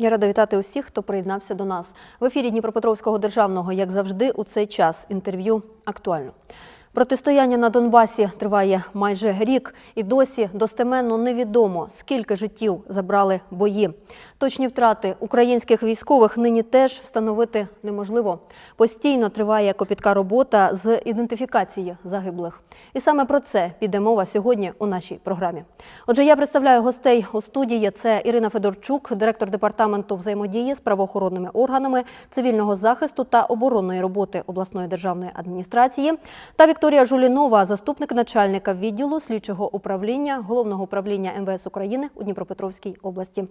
Я рада вітати усіх, хто приєднався до нас. В ефірі Дніпропетровського державного, як завжди, у цей час інтерв'ю актуально. Протистояння на Донбасі триває майже рік, і досі достеменно невідомо, скільки життів забрали бої. Точні втрати українських військових нині теж встановити неможливо. Постійно триває копітка робота з ідентифікації загиблих. І саме про це піде мова сьогодні у нашій програмі. Отже, я представляю гостей у студії. Це Ірина Федорчук, директор департаменту взаємодії з правоохоронними органами цивільного захисту та оборонної роботи обласної державної адміністрації, та Вікторія Жулінова, заступник начальника відділу слідчого управління головного управління МВС України у Дніпропетровській області.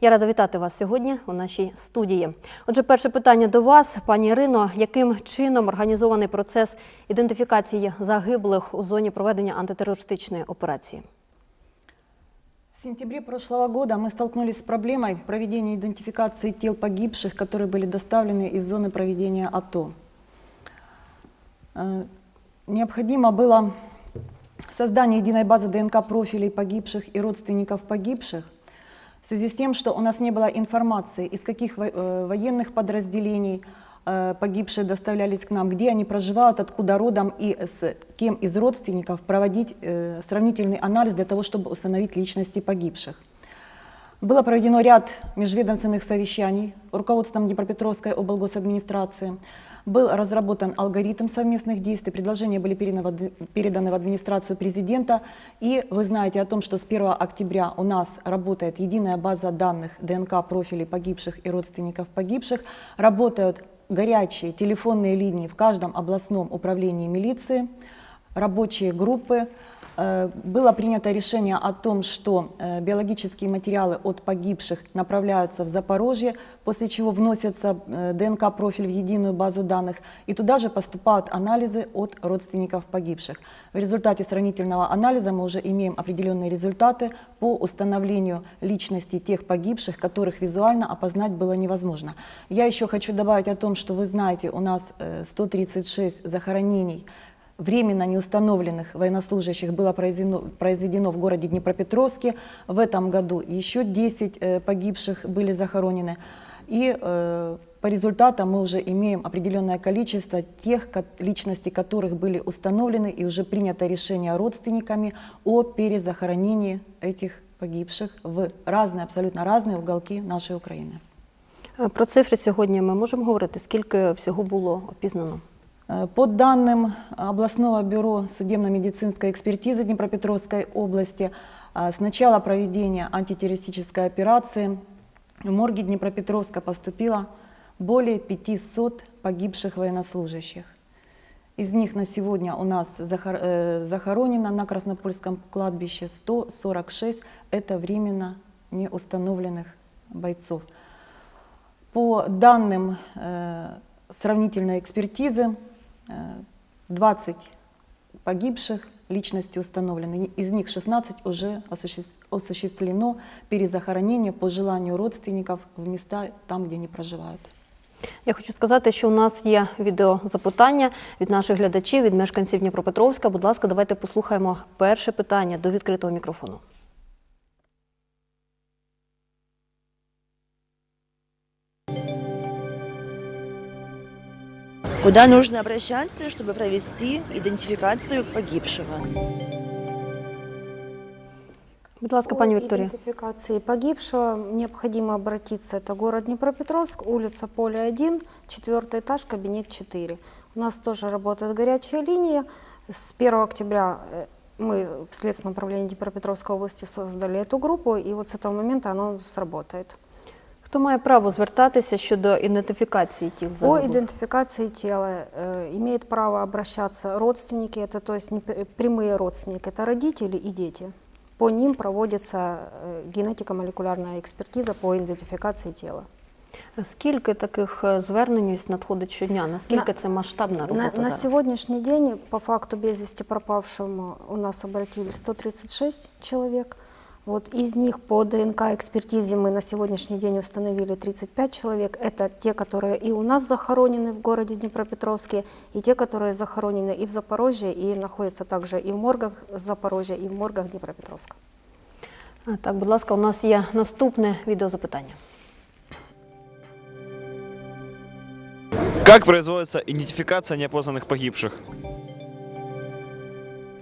Я рада вітати вас сьогодні у нашій студії. Отже, перше питання до вас, пані Ірино, яким чином організований процес ідентифікації загиблих у зоні проведення антитерористичної операції? В сентябре прошлого года мы столкнулись с проблемой проведения идентификации тел погибших, которые были доставлены из зоны проведения АТО. Необходимо было создание единой базы ДНК профилей погибших и родственников погибших в связи с тем, что у нас не было информации, из каких э, военных подразделений э, погибшие доставлялись к нам, где они проживают, откуда родом и с кем из родственников проводить э, сравнительный анализ для того, чтобы установить личности погибших. Было проведено ряд межведомственных совещаний руководством Днепропетровской облгосадминистрации. Был разработан алгоритм совместных действий, предложения были переданы в администрацию президента. И вы знаете о том, что с 1 октября у нас работает единая база данных ДНК профилей погибших и родственников погибших. Работают горячие телефонные линии в каждом областном управлении милиции, рабочие группы. Э, Было принято решение о том, что э, биологические материалы от погибших направляются в Запорожье, после чего вносятся э, ДНК-профиль в единую базу данных, и туда же поступают анализы от родственников погибших. В результате сравнительного анализа мы уже имеем определенные результаты по установлению личности тех погибших, которых визуально опознать было невозможно. Я еще хочу добавить о том, что вы знаете, у нас э, 136 захоронений временно неустановленных военнослужащих было произведено, произведено в городе Днепропетровске. В этом году еще 10 э, погибших были захоронены. И э, по результатам мы уже имеем определенное количество тех ко- личностей, которых были установлены, и уже принято решение родственниками о перезахоронении этих погибших в разные, абсолютно разные уголки нашей Украины. Е, Про цифри сьогодні ми можемо говорити, скільки всього було опізнано. Э, По данным областного бюро судебно-медицинской экспертизы Днепропетровской области, э, с начала проведения антитеррористической операции в морге Днепропетровска поступило более 500 погибших военнослужащих. Из них на сегодня у нас э, захоронено на Краснопольском кладбище 146. Это временно неустановленных бойцов. По данным сравнительной экспертизы, 20 погибших личности установлены. Из них 16 уже осуществ- осуществлено перезахоронение по желанию родственников в места там, где они проживают. Я хочу сказати, що у нас є відеозапитання від наших глядачів, від мешканців Дніпропетровська. Будь ласка, давайте послухаємо перше питання до відкритого мікрофону. Куда нужно обращаться, чтобы провести идентификацию погибшего? Будь ласка, По пані Вікторія. идентификации погибшего необходимо обратиться. Это город Днепропетровск, улица Поля 1, четвертый этаж, кабинет 4. У нас тоже работает горячая линия. С 1 октября э, мы в Следственном управлении Днепропетровской области создали эту группу, и вот с этого момента оно сработает. Хто має право звертатися щодо ідентифікації тіл По загиблих? идентификации тела э, имеют право обращаться родственники, это то есть не пр- прямые родственники, это родители и дети. По ним проводится э, генетико-молекулярная экспертиза по идентификации тела. Скільки таких е, звернень ось надходить щодня? Наскільки На- це масштабна робота На, на зараз? сегодняшний день по факту без вести пропавшему у нас обратились 136 человек. Вот из них по ДНК-экспертизе мы на сегодняшний день установили 35 человек. Это те, которые и у нас захоронены в городе Днепропетровске, и те, которые захоронены и в Запорожье, и находятся также и в моргах Запорожья, и в моргах Днепропетровска. А, так, будь ласка, у нас є наступне відеозапитання. Как производится идентификация неопознанных погибших?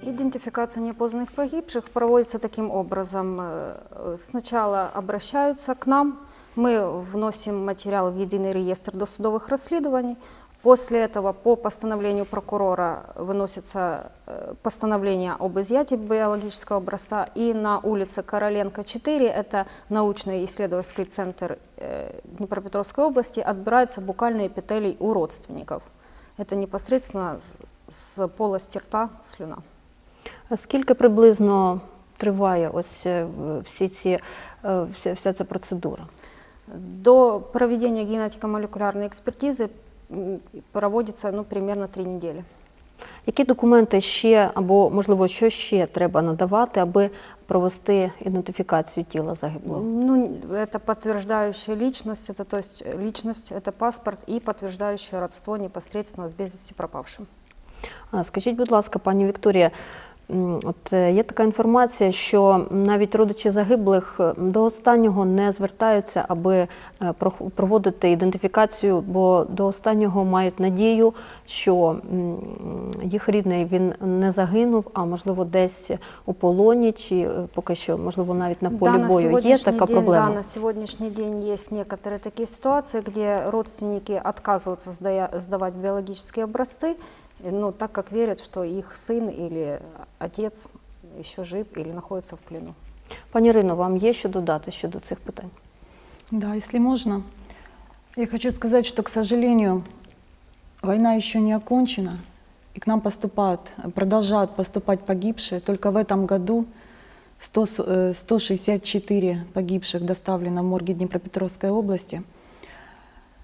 Идентификация неопознанных погибших проводится таким образом. Э, э, Сначала обращаются к нам, мы вносим материал в единый реестр досудовых расследований. После этого по постановлению прокурора выносится э, постановление об изъятии биологического образца. И на улице Короленко 4, это научный исследовательский центр Днепропетровской области, отбираются букальные эпителий у родственников. Это непосредственно с полости рта слюна. А скільки приблизно триває ось е, в- всі ці, е, вся, вся ця процедура? До проведения генетико-молекулярной экспертизы м, проводится ну, примерно три недели. Які документи ще або можливо що ще треба надавати, аби провести ідентифікацію тіла загиблого? Ну, это подтверждающая личность, это то есть личность, это паспорт и подтверждающее родство непосредственно с без вести пропавшим. А, Скажіть, будь ласка, пані Вікторія, м, от е, є така інформація, що навіть родичі загиблих е, до останнього не звертаються, аби е, прох- проводити ідентифікацію, бо до останнього мають надію, що м, їх рідний він не загинув, а можливо десь у полоні, чи е, поки що, можливо, навіть на полі Да, на бою. Є сегодняшний така день, проблема. Да, на сегодняшний день есть некоторые такие ситуации, где родственники отказываются сдая- сдавать биологические образцы, э, ну, так как верят, что их сын или отец еще жив или находится в плену. Пані Ірино, вам є що додати щодо цих питань? Да, если можно, я хочу сказать, что, к сожалению, война еще не окончена, и к нам поступают, продолжают поступать погибшие. Только в этом году 100, с- э, 164 погибших доставлено в морги Днепропетровской области.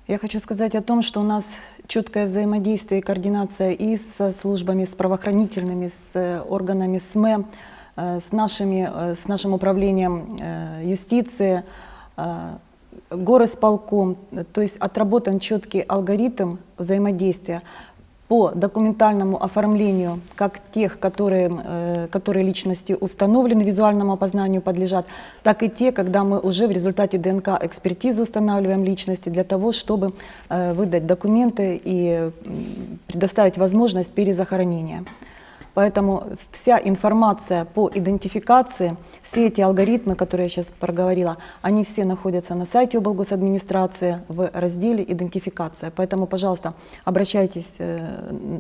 я хочу сказать о том, что у нас четкое взаимодействие и координация и со службами, с правоохранительными, с э, органами СМЭ, э, с, нашими, э, с нашим управлением юстиции, э, горосполком. То есть отработан четкий алгоритм взаимодействия по документальному оформлению как тех, которые, э, которые личности установлены, визуальному опознанию подлежат, так и те, когда мы уже в результате ДНК-экспертизы устанавливаем личности для того, чтобы э, выдать документы и предоставить возможность перезахоронения. Поэтому вся информация по идентификации, все эти алгоритмы, которые я сейчас проговорила, они все находятся на сайте облгосадминистрации в разделе «Идентификация». Поэтому, пожалуйста, обращайтесь э,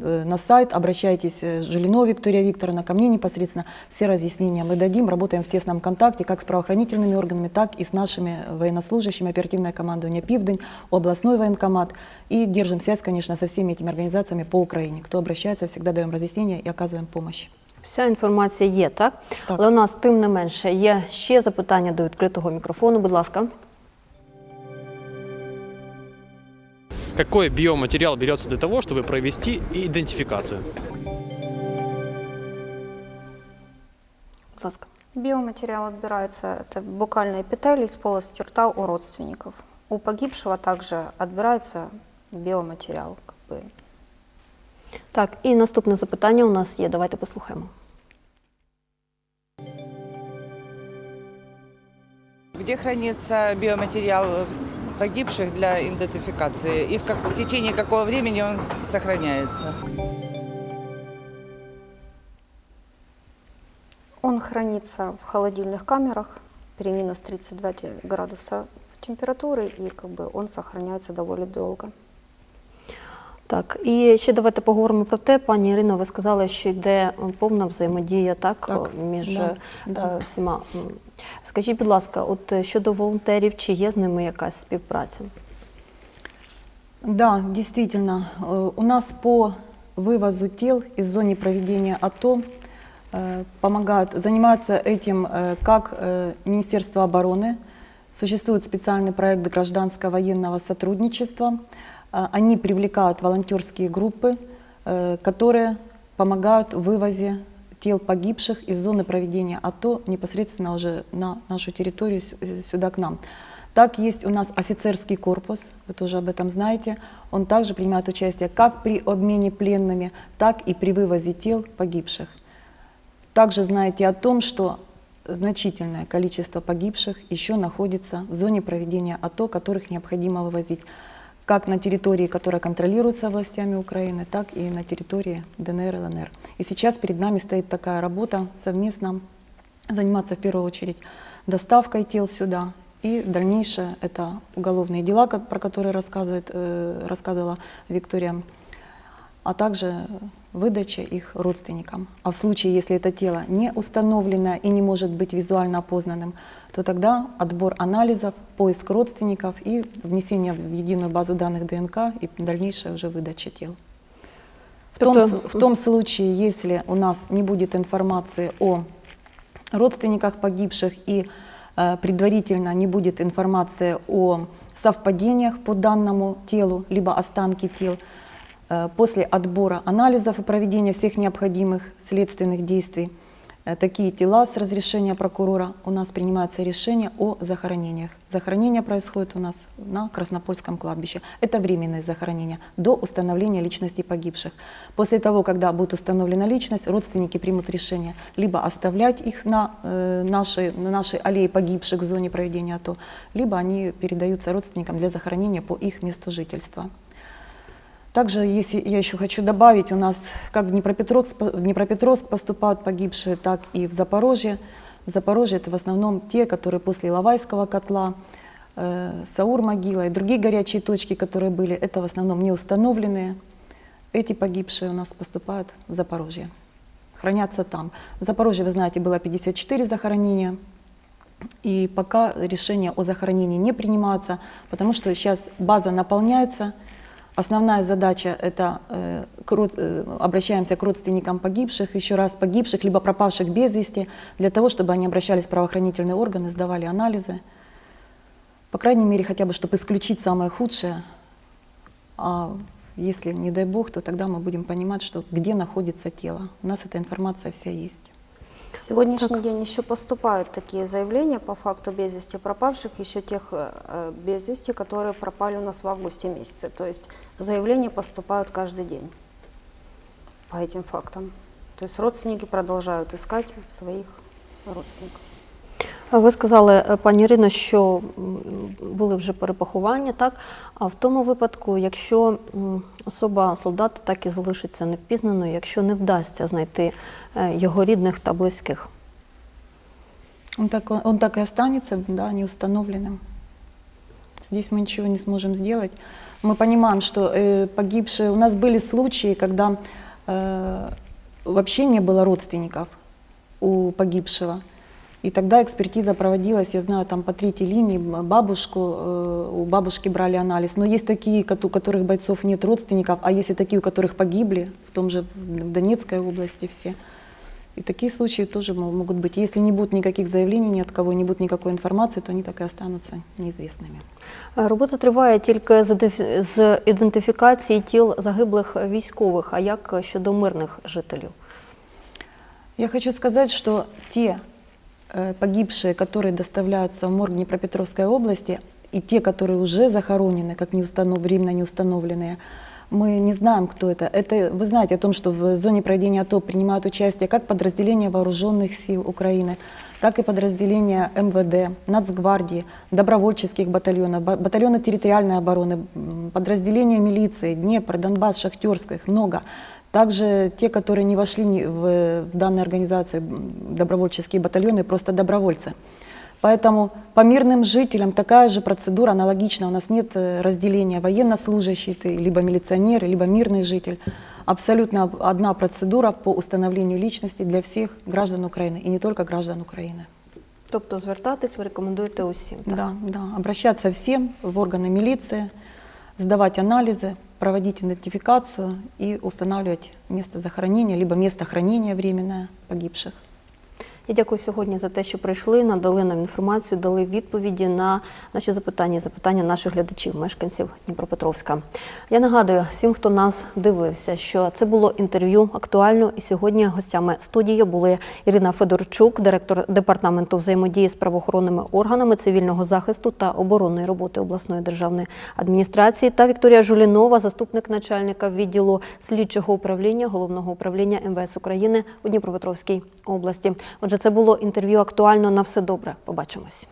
э, на сайт, обращайтесь э, Жилиновой Виктория Викторовна, ко мне непосредственно. Все разъяснения мы дадим. Работаем в тесном контакте как с правоохранительными органами, так и с нашими военнослужащими, оперативное командование «Пивдень», областной военкомат. И держим связь, конечно, со всеми этими организациями по Украине. Кто обращается, всегда даем разъяснения и оказываем помощь. Вся інформація є, так? Так. Але у нас тим не менше є ще запитання до відкритого мікрофону. Будь ласка. Какой биоматериал берется для того, чтобы провести идентификацию? Будь ласка. Биоматериал отбирается, это букальные эпителий с полости рта у родственников. У погибшего также отбирается биоматериал. Как бы. Так, і наступне запитання у нас є. Давайте послухаємо. Где хранится биоматериал погибших для идентификации и в, как- в течение какого времени он сохраняется? Он хранится в холодильных камерах при минус 32 те- градуса в температуры, и как бы он сохраняется довольно долго. Так, і ще давайте поговоримо про те, пані Ірино, ви сказали, що йде е, повна взаємодія так, Так, е, між да, е, да. всіма. М. Скажіть, будь ласка, от е, щодо волонтерів, чи є з ними якась співпраця? Да, действительно, э, у нас по вывозу тел из зоны проведения АТО э, помогают, занимаются этим э, как э, Министерство обороны, существует специальный проект гражданско-военного сотрудничества, Э, они привлекают волонтерские группы, э, которые помогают в вывозе тел погибших из зоны проведения АТО непосредственно уже на нашу территорию, э, сюда к нам. Так есть у нас офицерский корпус, вы тоже об этом знаете. Он также принимает участие как при обмене пленными, так и при вывозе тел погибших. Также знаете о том, что значительное количество погибших еще находится в зоне проведения АТО, которых необходимо вывозить. Как на территории, которая контролируется властями Украины, так и на территории ДНР и ЛНР. И сейчас перед нами стоит такая работа совместно заниматься в первую очередь доставкой тел сюда. И дальнейшее это уголовные дела, про которые рассказывает, э, рассказывала Виктория, а также выдача их родственникам. А в случае, если это тело не установлено и не может быть визуально опознанным, то тогда отбор анализов, поиск родственников и внесение в единую базу данных ДНК и дальнейшая уже выдача тел. В том, в том случае, если у нас не будет информации о родственниках погибших и э, предварительно не будет информации о совпадениях по данному телу, либо останки тел, после отбора анализов и проведения всех необходимых следственных действий, э, такие тела с разрешения прокурора у нас принимается решение о захоронениях. Захоронение происходит у нас на Краснопольском кладбище. Это временные захоронения до установления личности погибших. После того, когда будет установлена личность, родственники примут решение либо оставлять их на, э, нашей, на нашей аллее погибших в зоне проведения АТО, либо они передаются родственникам для захоронения по их месту жительства. Также, если я еще хочу добавить, у нас как в Днепропетровск, в Днепропетровск поступают погибшие, так и в Запорожье. В Запорожье это в основном те, которые после Иловайского котла, э, Саур-могила и другие горячие точки, которые были, это в основном не установленные. Эти погибшие у нас поступают в Запорожье, хранятся там. В Запорожье, вы знаете, было 54 захоронения, и пока решения о захоронении не принимаются, потому что сейчас база наполняется. Основная задача это э, к э, обращаемся к родственникам погибших, еще раз погибших, либо пропавших без вести, для того, чтобы они обращались в правоохранительные органы, сдавали анализы. По крайней мере, хотя бы, чтобы исключить самое худшее. А если, не дай бог, то тогда мы будем понимать, что где находится тело. У нас эта информация вся есть. В сегодняшний день еще поступают такие заявления по факту без вести пропавших, еще тех э, э, без вести, которые пропали у нас в августе месяце. То есть заявления поступают каждый день по этим фактам. То есть родственники продолжают искать своих родственников. Ви сказали, е, пані Ірино, що м, були вже перепоховання, так? А в тому випадку, якщо м, особа солдата так і залишиться невпізнаною, якщо не вдасться знайти е, його рідних та близьких. Он так, он так и останется, да, неустановленным. Здесь мы ничего не сможем сделать. Мы понимаем, что э, погибшие... У нас были случаи, когда э, вообще не было родственников у погибшего. И тогда экспертиза проводилась, я знаю, там по третьей линии м, бабушку, э, у бабушки брали анализ. Но есть такие, кот- у которых бойцов нет родственников, а есть и такие, у которых погибли, в том же в Донецкой области все. И такие случаи тоже мо- могут быть. Если не будет никаких заявлений ни от кого, не будет никакой информации, то они так и останутся неизвестными. Е, Робота триває тільки з ідентифі- з ідентифікації тіл загиблих військових. А як щодо мирних жителів? Я хочу сказать, что те э, погибшие, которые доставляются в морг Днепропетровской области, и те, которые уже захоронены, как неустанов... временно неустановленные, мы не знаем, кто это. это. Вы знаете о том, что в зоне проведения АТО принимают участие как подразделения вооруженных сил Украины, так и подразделения МВД, Нацгвардии, добровольческих батальонов, ба- батальоны территориальной обороны, подразделения милиции, Днепр, Донбасс, Шахтерских, много. Также те, которые не вошли в, данные организации, добровольческие батальоны, просто добровольцы. Поэтому по мирным жителям такая же процедура аналогична. У нас нет э, разделения военнослужащий, ты либо милиционер, либо мирный житель. Абсолютно одна процедура по установлению личности для всех граждан Украины, и не только граждан Украины. Тобто звертатись ви рекомендуєте усім. Так? Да, да. Обращаться всем в органы милиции, сдавать анализы, проводить идентификацию и устанавливать место захоронения, либо место хранения временное погибших. Я дякую сьогодні за те, що прийшли, надали нам інформацію, дали відповіді на наші запитання, запитання наших глядачів, мешканців Дніпропетровська. Я нагадую всім, хто нас дивився, що це було інтерв'ю актуально. І сьогодні гостями студії були Ірина Федорчук, директор департаменту взаємодії з правоохоронними органами цивільного захисту та оборонної роботи обласної державної адміністрації, та Вікторія Жулінова, заступник начальника відділу слідчого управління головного управління МВС України у Дніпропетровській області. Отже, це було інтерв'ю актуально на все добре. Побачимось.